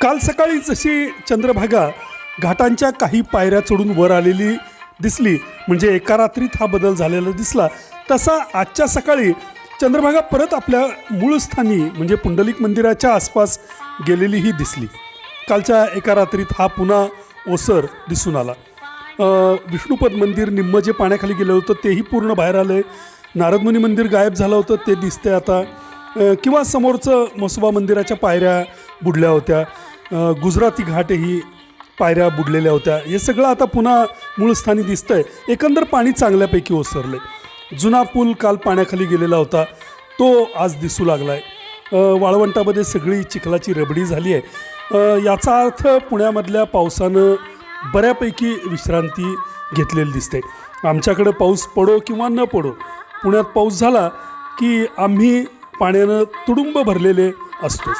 काल सकाळी जशी चंद्रभागा घाटांच्या काही पायऱ्या चढून वर आलेली दिसली म्हणजे एका रात्रीत हा बदल झालेला दिसला तसा आजच्या सकाळी चंद्रभागा परत आपल्या मूळ स्थानी म्हणजे पुंडलिक मंदिराच्या आसपास गेलेलीही दिसली. कालच्या एका रात्रीत हा पुन्हा ओसर दिसून आला. विष्णुपद मंदिर निम्म जे पाण्याखाली गेलं होतं तेही पूर्ण बाहेर आलं नारदमुनी मंदिर गायब झालं होतं ते दिसतंय आता. किंवा समोरचं मसोबा मंदिराच्या पायऱ्या बुडल्या होत्या. गुजराती घाटही पायऱ्या बुडलेल्या होत्या. हे सगळं आता पुन्हा मूळ स्थानी आहे एकंदर पाणी चांगल्यापैकी ओसरले जुना पूल काल पाण्याखाली गेलेला होता. तो आज दिसू लागला आहे वाळवंटामध्ये सगळी चिखलाची रबडी झाली आहे. याचा अर्थ पुण्यामधल्या पावसानं बऱ्यापैकी विश्रांती घेतलेली दिसते. आमच्याकडं पाऊस पडो किंवा न पडो पुण्यात पाऊस झाला की आम्ही पाण्यानं तुडुंब भरलेले असतोच.